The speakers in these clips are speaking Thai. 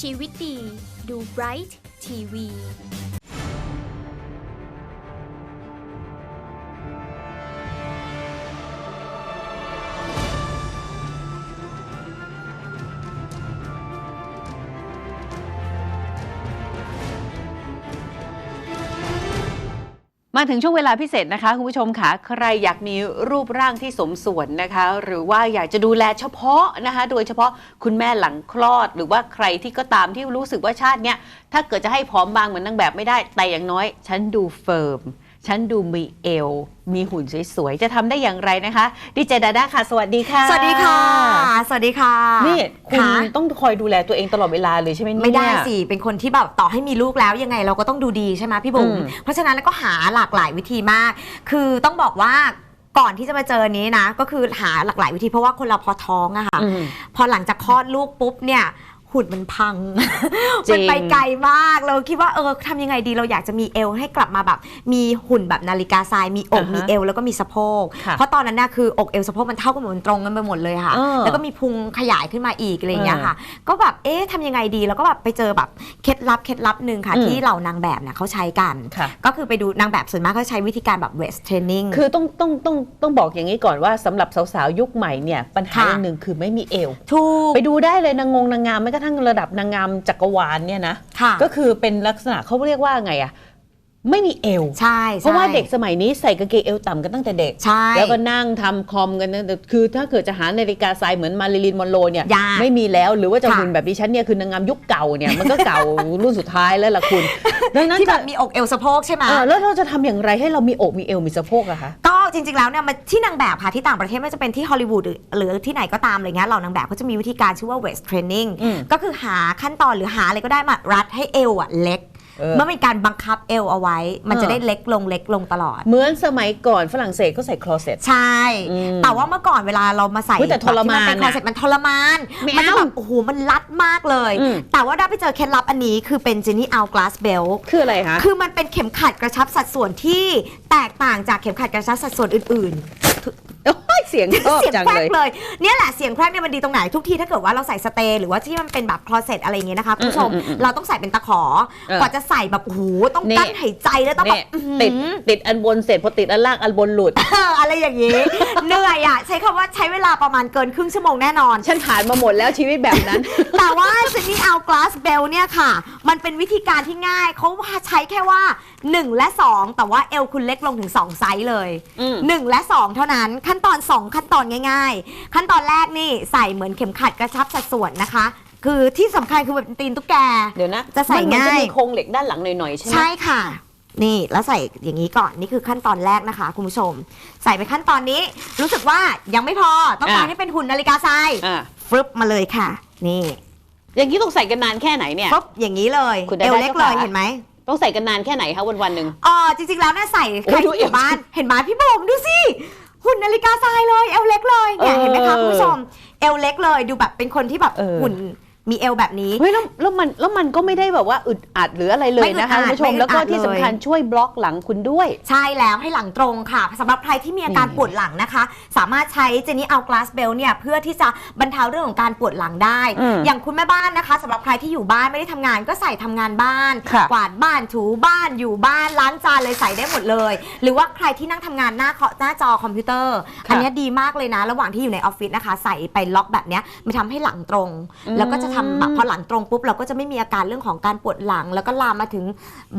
ชีวิตดี ดูไบรท์ทีวี มาถึงช่วงเวลาพิเศษนะคะคุณผู้ชมค่ะใครอยากมีรูปร่างที่สมส่วนนะคะ หรือว่าอยากจะดูแลเฉพาะนะคะ โดยเฉพาะคุณแม่หลังคลอด หรือว่าใครที่ก็ตามที่รู้สึกว่าชาติเนี้ยถ้าเกิดจะให้ผอมบางเหมือนนางแบบไม่ได้แต่อย่างน้อย ฉันดูเฟิร์ม ฉันดูมีเอว มีหุ่นสวยๆ จะทำได้อย่างไรนะคะดีเจดาด้าค่ะ สวัสดีค่ะ สวัสดีค่ะ สวัสดีค่ะนี่คุณค่ะต้องคอยดูแลตัวเองตลอดเวลาเลยใช่ไหมเนี่ยไม่ได้สิ เป็นคนที่แบบต่อให้มีลูกแล้วยังไงเราก็ต้องดูดีใช่ไหมพี่บุ๋อืมมเพราะฉะนั้นแล้วก็หาหลากหลายวิธีมาก คือต้องบอกว่าก่อนที่จะมาเจอนี้นะ ก็คือหาหลากหลายวิธีเพราะว่าคนเราพอท้องอะค่ะอืมพอหลังจากคลอดลูกปุ๊บเนี่ย หุ่นมันพัง จริมันงไปไกลมากเราคิดว่าเออทำยังไงดีเราอยากจะมีเอวให้กลับมาแบบ มีหุ่นแบบนาฬิกาทรายมีอกอ่าฮะมีเอวแล้วก็มีสะโพกค่ะเพราะตอนนั้นน่ะคืออกเอวสะโพกมันเท่ากันหมดมันตรงกันไปหมดเลยค่ะ เออแล้วก็มีพุงขยายขึ้นมาอีกอะไรอย่างเงี้ยเออค่ะ ก็แบบเอ๊ะทำยังไงดีแล้วก็แบบไปเจอแบบเคล็ดลับเคล็ดลับหนึ่งค่ะ อืม ที่เหล่านางแบบเนี่ยเขาใช้กัน ค่ะ ก็คือไปดูนางแบบส่วนมากเขาใช้วิธีการแบบ waist training คือต้องต้องต้องต้องบอกอย่างนี้ก่อนว่าสำหรับสาวๆ ยุคใหม่เนี่ย ปัญหาค่ะ อย่างหนึ่งคือไม่มีเอว ถูก ไปดูได้เลยนางงงนางงามแม้กระทั่งระดับนางงามจักรวาลเนี่ยนะค่ะก็คือเป็นลักษณะเขาเรียกว่าไงอะ ไม่มีเอวใช่เพราะว่าใช่เด็กสมัยนี้ใส่กางเกงเอวต่ำกันตั้งแต่เด็ก ใช่ แล้วก็นั่งทำคอมกันนะแต่คือถ้าเกิดจะหานาฬิกาทรายเหมือนมาริลินมอนโรเนี่ยยากไม่มีแล้วหรือว่าจะค่ะหุ่นแบบดิฉันเนี่ยคือนางงามยุคเก่าเนี่ยมันก็เก่ารุ่นสุดท้ายแล้วล่ะคุณดังนั้นที่แบจะบมีอกเอวสะโพกใช่ไหมเออแล้วเราจะทำอย่างไรให้เรามีอกมีเอวมีสะโพกอะคะก็จริงๆแล้วเนี่ยมันที่นางแบบค่ะที่ต่างประเทศไม่ว่าจะเป็นที่ฮอลลีวูดหรือหรือที่ไหนก็ตามอะไรเงี้ยเหล่านางแบบเขาจะมีวิธีการชื่อว่า waist training อืมก็คือหาขั้นตอนหรือหาอะไรก็ได้มารัดให้เอวอะเล็ก เออเมื่อเป็นการบังคับเอวเอาไว้ มันเออจะได้เล็กลงเล็กลงตลอด เหมือนสมัยก่อนฝรั่งเศสก็ใส่คลอเซ็ตใช่อืมแต่ว่าเมื่อก่อนเวลาเรามาใส่เฮ้ยแต่ทรมานแบบที่เป็นคออะเซ็ตมันทรมานไม่มัจะเอาแบบโอ้โหมันรัดมากเลยอืมแต่ว่าได้ไปเจอเคล็ดลับอันนี้คือเป็นเจนี่เอากลาสเบลคืออะไรคะคือมันเป็นเข็มขัดกระชับสัดส่วนที่แตกต่างจากเข็มขัดกระชับสัดส่วนอื่นๆ โอ้ยเสียงชอบเสียงจังแควเลกย เลยเนี่ยแหละเสียงแควกเนี่ยมันดีตรงไหนทุกทีถ้าเกิดว่าเราใส่สเตย์หรือว่าที่มันเป็นแบบคลอเซ็ตอะไรอย่างเงี้ยนะคะคุณผู้ชมอืมอืมอืมเราต้องใส่เป็นตะขอเออกว่าจะใส่แบบโอ้โหต้องนี่ กั้นหายใจแล้วต้องแบเนี่บยอื้อหือ ติดติดอันบนเสร็จพอติดอันล่างอันบนหลุด เอออะไรอย่างงี้ เหนื่อยอะ ใช้คำว่าใช้เวลาประมาณเกินครึ่งชั่วโมงแน่นอน ฉันผ่านมาหมดแล้วชีวิตแบบนั้น แต่ว่าซินนี่เอากลาสเบลเนี่ยค่ะ มันเป็นวิธีการที่ง่ายเขาใช้แค่ว่า 1 และ 2 แต่ว่าเอวคุณเล็กลงถึง 2 ไซส์เลย อืม 1 และ 2 เท่านั้นขั้นตอน 2 ขั้นตอนง่าย ๆ ขั้นตอนแรกนี่ใส่เหมือนเข็มขัดกระชับสัดส่วนนะคะ คือที่สำคัญคือแบบตีนตุ๊กแก เดี๋ยวนะจะใส่มันเหมือนจะง่าย มีโครงเหล็กด้านหลังหน่อยๆใช่ไหมใช่ค่ะ นี่แล้วใส่อย่างนี้ก่อนนี่คือขั้นตอนแรกนะคะ คุณผู้ชม ใส่ไปขั้นตอนนี้ รู้สึกว่ายังไม่พอต้องการอะให้เป็นหุ่นนาฬิกาทรายอ่าฟึบมาเลยค่ะ นี่อย่างนี้ต้องใส่กันนานแค่ไหนเนี่ย ปุ๊บอย่างนี้เลยคุณได้เอวได้เล็กเจ้าเลยขาเห็นไหมต้องใส่กันนานแค่ไหนคะวันวันๆหนึ่งอ๋อจริงๆแล้วเนี่ยใส่โอ้ใครยดูที่อยู่เอวบ้านเห็นไหมพี่บุ๋มดูสิ หุ่นนาฬิกาทรายเลยเอวเล็กเลยเนี่ยเออเห็นไหมคะคุณผู้ชมเอวเล็กเลยดูแบบเป็นคนที่แบบเออหุ่น มีเอวแบบนี้ เฮ้ยแล้วแล้วมันแล้วมันก็ไม่ได้แบบว่าอึดอัดหรืออะไรเลยนะคะไม่คุณอึดอัดผู้ชมไม่อึดอัดแล้วก็ที่สำคัญเลยช่วยบล็อกหลังคุณด้วย ใช่แล้วให้หลังตรงค่ะสำหรับใครที่มีอาการนี่ปวดหลังนะคะ สามารถใช้เจนี่เอากลาสเบลเนี่ยเพื่อที่จะบรรเทาเรื่องของการปวดหลังได้อืมอย่างคุณแม่บ้านนะคะสำหรับใครที่อยู่บ้านไม่ได้ทำงานก็ใส่ทำงานบ้านค่ะกวาดบ้านถูบ้านอยู่บ้านล้างจานเลยใส่ได้หมดเลย หรือว่าใครที่นั่งทำงานหน้าเคาะหน้าจอคอมพิวเตอร์ค่ะอันเนี้ยดีมากเลยนะ ระหว่างที่อยู่ในออฟฟิศนะคะ ใส่ไปล็อกแบบเนี้ยมันทำให้หลังตรงอืมแล้วก็จะทำแบบพอหลังตรงปุ๊บเราก็จะไม่มีอาการเรื่องของการปวดหลัง แล้วก็ลามมาถึง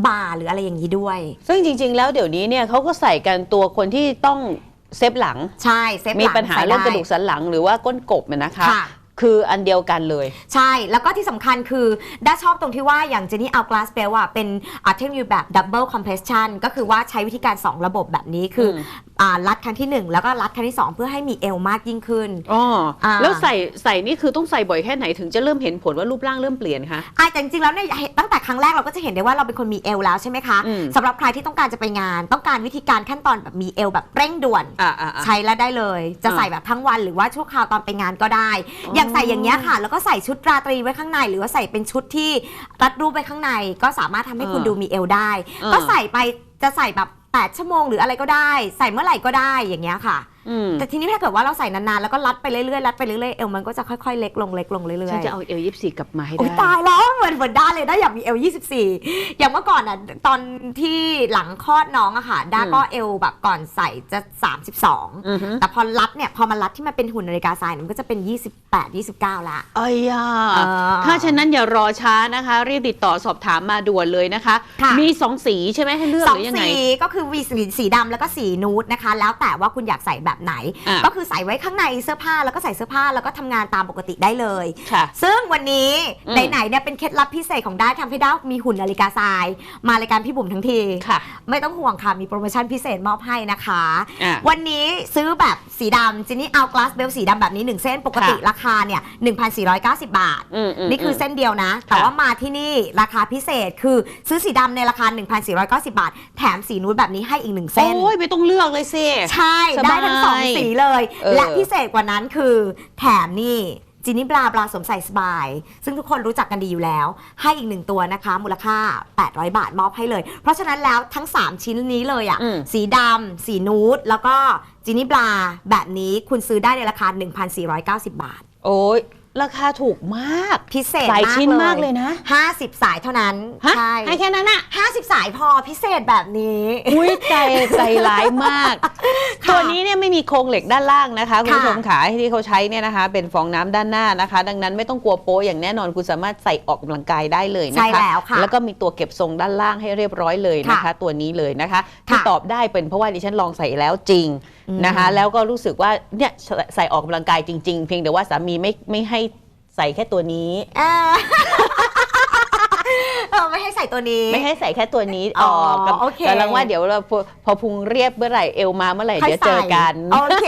บ่าหรืออะไรอย่างนี้ด้วย ซึ่งจริง ๆ แล้วเดี๋ยวนี้เนี่ยเขาก็ใส่กันตัวคนที่ต้องเซฟหลัง ใช่เซฟมีลังปัญหาใส่เรื่องกระไดูกสันหลังหรือว่าก้นกบน่ะนะคะค่ะคืออันเดียวกันเลย ใช่แล้วก็ที่สำคัญคือด้าชอบตรงที่ว่าอย่างเจนี่เอากลาสเบลอะเป็นเทคโนโลยีแบบดับเบิลคอมเพรสชันก็คือว่าใช้วิธีการ 2 ระบบแบบนี้คืออมอ่า รัดครั้งที่ 1 แล้วก็รัดครั้งที่ 2 เพื่อให้มีเอวมากยิ่งขึ้นอ๋ออา แล้วใส่ใส่นี่คือต้องใส่บ่อยแค่ไหนถึงจะเริ่มเห็นผลว่ารูปร่างเริ่มเปลี่ยนคะ อะแต่จริงๆแล้วเนี่ยตั้งแต่ครั้งแรกเราก็จะเห็นได้ว่าเราเป็นคนมีเอวแล้วใช่ไหมคะอืม สำหรับใครที่ต้องการจะไปงาน ต้องการวิธีการขั้นตอนแบบมีเอวแบบเร่งด่วน อ่าอ่า ใช้แล้วได้เลย จะอ่าใส่แบบทั้งวันหรือว่าชั่วคราวตอนไปงานก็ได้ อ๋อออ ย่างใส่อย่างเงี้ยค่ะ แล้วก็ใส่ชุดราตรีไว้ข้างใน หรือว่าใส่เป็นชุดที่รัดรูปไว้ข้างใน ก็สามารถทำให้คุณดูมีเอวได้ ก็ใส่ไปจะใส่แบบ 8 ชั่วโมงหรืออะไรก็ได้ ใส่เมื่อไหร่ก็ได้อย่างเงี้ยค่ะ แต่ทีนี้ถ้าเกิดว่าเราใส่นานๆแล้วก็รัดไปเรื่อยๆรัดไปเรื่อยๆเอวมันก็จะค่อยๆเล็กลงเล็กลงเรื่อยๆฉันจะเอาเอลยิบสี่กลับมาให้โอ้ยได้ตายแล้วเหมือนเหมือนด้าเลยด้าอยากมีเอล24อย่างเมื่อก่อนอะตอนที่หลังคลอดน้องอะค่ะด้าก็เอลแบบก่อนใส่จะ32อือฮึแต่พอรัดเนี่ยพอมันรัดที่มันเป็นหุ่นนาฬิกาทรายเนี่ยมันก็จะเป็น28 29ละเอ้ยอะอ่าถ้าฉะนั้นอย่ารอช้านะคะ รีบติดต่อสอบถามมาด่วนเลยนะคะค่ะมีสองสีใช่ไหมให้เลือกสหองรือยังไงสีก็คือวีสีสีดำแล้วก็สีนูดนะคะ แล้วแต่ว่าคุณอยากใส่แบบไหนอะก็คือใส่ไว้ข้างในเสื้อผ้าแล้วก็ใส่เสื้อผ้าแล้วก็ทำงานตามปกติได้เลยค่ะซึ่งวันนี้อืมไหนๆเนี่ยเป็นเคล็ดลับพิเศษของด้าทำให้ด้ามีหุ่นนาฬิกาทราย มารายการพี่บุ๋มทั้งทีค่ะไม่ต้องห่วงค่ะมีโปรโมชั่นพิเศษมอบให้นะคะอะวันนี้ซื้อแบบสีดำจินนี่เอากลาสเบลสีดำแบบนี้ 1 เส้นปกติค่ะราคาเนี่ย1,490 บาทอืมอืมนี่คือเส้นเดียวนะ แต่ค่ะว่ามาที่นี่ราคาพิเศษคือซื้อสีดำในราคา 1,490 บาท แถมสีนูดแบบนี้ให้อีกหนึ่งเส้นโอ้ยไม่ต้องเลือกเลยสิใช่สบายได้ทั้งสองสีเลย เออ และพิเศษกว่านั้นคือแถมนี่จินี่บลาบลาสวมใส่สบาย ซึ่งทุกคนรู้จักกันดีอยู่แล้ว ให้อีกหนึ่งตัวนะคะ มูลค่า 800 บาทมอบให้เลย เพราะฉะนั้นแล้วทั้ง 3 ชิ้นนี้เลยอะอืม สีดำสีนูดแล้วก็จินี่บลาแบบนี้คุณซื้อได้ในราคา 1,490 บาท โอ้ย ราคาถูกมาก พิเศษหลายมากชิ้นเลยมากเลยนะ 50 สายเท่านั้น ฮะใช่ให้แค่นั้นอะ50 สายพอพิเศษแบบนี้ อุ้ยใจใจร้ายมาก ค่ะตัวนี้เนี่ยไม่มีโครงเหล็กด้านล่างนะคะคุณผู้ชมค่ะขาที่เขาใช้เนี่ยนะคะ เป็นฟองน้ำด้านหน้านะคะ ดังนั้นไม่ต้องกลัวโป๊อย่างแน่นอนคุณสามารถใส่ออกกำลังกายได้เลยนะคะ ใช่แล้วค่ะแล้วก็มีตัวเก็บทรงด้านล่างให้เรียบร้อยเลยนะคะ ค่ะตัวนี้เลยนะคะ ที่ค่ะ ตอบได้เป็นเพราะว่าดิฉันลองใส่แล้วจริงอืม นะคะ แล้วก็รู้สึกว่าเนี่ยใส่ออกกำลังกายจริง ๆ เพียงแต่ว่าสามีไม่ไม่ให้ใส่แค่ตัวนี้อ่าเออ ไม่ให้ใส่ตัวนี้ ไม่ให้ใส่แค่ตัวนี้ออ๋ออกกับโอเคกำลังว่าเดี๋ยวเราพอพอพุงเรียบเมื่อไหร่เอวมาเมื่อไหร่ค่อยเดี๋ยวเจอกันใส่โอเค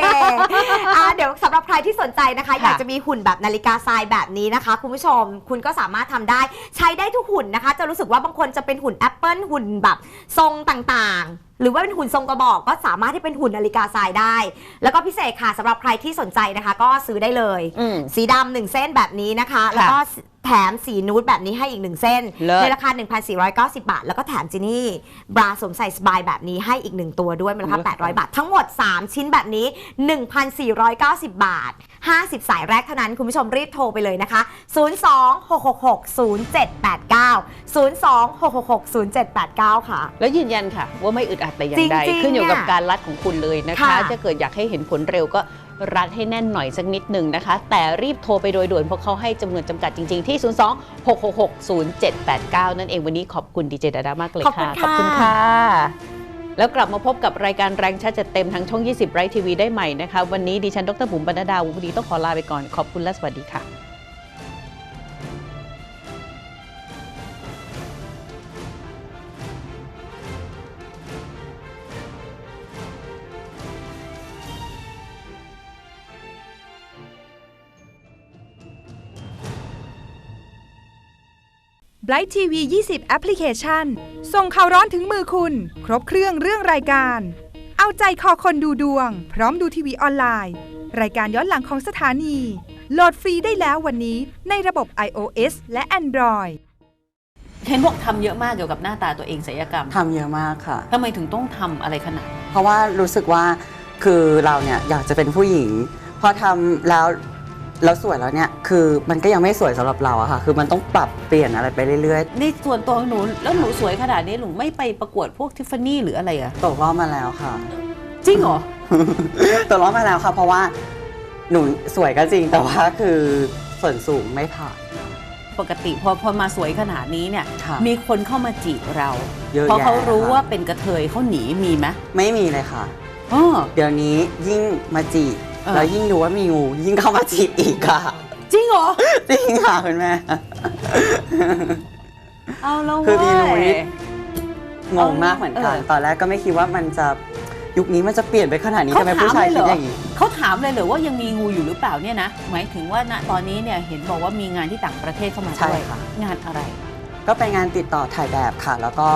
อ่าเดี๋ยวสำหรับใครที่สนใจนะคะค่ะอยากจะมีหุ่นแบบนาฬิกาทรายแบบนี้นะคะ คุณผู้ชมคุณก็สามารถทำได้ ใช้ได้ทุกหุ่นนะคะ จะรู้สึกว่าบางคนจะเป็นหุ่นแอปเปิลหุ่นแบบทรงต่างๆหรือว่าเป็นหุ่นทรงกระบอกก็สามารถที่เป็นหุ่นนาฬิกาทรายได้ แล้วก็พิเศษค่ะสำหรับใครที่สนใจนะคะ ก็ซื้อได้เลยอืมสีดำหนึ่งเส้นแบบนี้นะคะ แล้วก็ แถมสีนูดแบบนี้ให้อีกหนึ่งเส้น เลิศ ในราคา 1,490 บาท แล้วก็แถมจินี่ บราสวมใส่สบายแบบนี้ให้อีกหนึ่งตัวด้วยมูลค่า800 บาท ทั้งหมด 3 ชิ้นแบบนี้ 1,490 บาท 50 สายแรกเท่านั้น คุณผู้ชมรีบโทรไปเลยนะคะ 02-666-0789 02-666-0789 ค่ะ แล้วยืนยันค่ะ ว่าไม่อึดอัดแต่อย่างใดจริงๆขึ้นอยู่กับเนี่ยการรัดของคุณเลยนะคะ ค่ะ ถ้าเกิดอยากให้เห็นผลเร็วก็ รัดให้แน่นหน่อยสักนิดหนึ่งนะคะ แต่รีบโทรไปโดยด่วนเพราะเขาให้จำนวนจำกัดจริง ๆ ที่ 02 666 0789 นั่นเองวันนี้ขอบคุณดีเจดาดามากเลยขอบคุค่ะณค่ะณค่ะ แล้วกลับมาพบกับรายการแรงชัดจัดเต็มทั้งช่อง 20 ไรทีวีได้ใหม่นะคะ วันนี้ดิฉันดรบุ๋มบรรณดาวุฒิต้องขอลาไปก่อน ขอบคุณและสวัสดีค่ะ Bright TV 20แอปพลิเคชันส่งข่าวร้อนถึงมือคุณ ครบเครื่องเรื่องรายการ เอาใจคอคนดูดวง พร้อมดูทีวีออนไลน์ รายการย้อนหลังของสถานี โหลดฟรีได้แล้ววันนี้ในระบบ iOS และ Android เห็นบอกทำเยอะมากเกี่ยวกับหน้าตาตัวเองศัลยกรรมทำเยอะมากค่ะ ทำไมถึงต้องทำอะไรขนาดนั้น เพราะว่ารู้สึกว่าคือเราเนี่ยอยากจะเป็นผู้หญิง พอทำแล้ว แล้วสวยแล้วเนี่ยคือมันก็ยังไม่สวยสำหรับเราอะค่ะ คือมันต้องปรับเปลี่ยนอะไรไปเรื่อยในส่วนตัวของหนูแล้วหนูสวยขนาดนี้หนูไม่ไปประกวดพวกทิฟฟานี่หรืออะไรอะๆตกรอบมาแล้วค่ะ จริงเหรอ ตกรอบมาแล้วค่ะ เพราะว่าหนูสวยก็จริงแต่ว่าคือส่วนสูงไม่ผ่าน ปกติพอพอมาสวยขนาดนี้เนี่ย ค่ะ มีคนเข้ามาจีบเราเยอะเพราะแยะเขารู้ค่ะว่าเป็นกระเทยเขาหนีมีไหมไม่มีเลยค่ะอ๋อเดี๋ยวนี้ยิ่งมาจีบเออ แล้วยิ่งรู้ว่ามีงูยิ่งเข้ามาจีบอีกค่ะจริงเหรอ จริงค่ะคุณแม่ เอาแล้วคือมีหนูเว้ยนี่งงมากเหมือนกันเออตอนแรกก็ไม่คิดว่ามันจะยุคนี้มันจะเปลี่ยนไปขนาดนี้ทำไมผู้ชายคิดอย่างนี้เขาถามเลยเหรอว่ายังมีงูอยู่หรือเปล่าเนี่ยนะหมายถึงว่าณตอนนี้เนี่ยเห็นบอกว่ามีงานที่ต่างประเทศเข้ามาใช่ด้วยค่ะงานอะไร ก็เป็นงานติดต่อถ่ายแบบค่ะ แล้วก็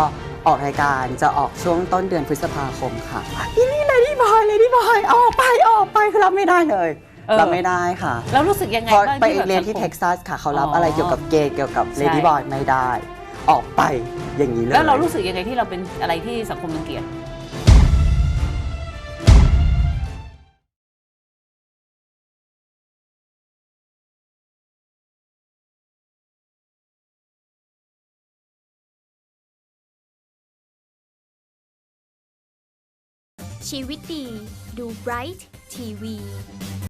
ออกรายการจะออกช่วงต้นเดือนพฤษภาคมค่ะอีนี่เลยดี้บอยเลยดี้บอยออกไปออกไปคือรับไม่ได้เลยเออ รับไม่ได้ค่ะแล้วรู้สึกยังไงเพราะบ้างไปที่แบบ เรียนที่สังคมเท็กซัสค่ะเขารับอ๋อออะไรเกี่ยวกับเกย์เกี่ยวกับใช่เลดี้บอยไม่ได้ ออกไปอย่างนี้เลย แล้วเรารู้สึกยังไงที่เราเป็นอะไรที่สังคมรังเกียจ ชีวิตดี ดูไบรท์ทีวี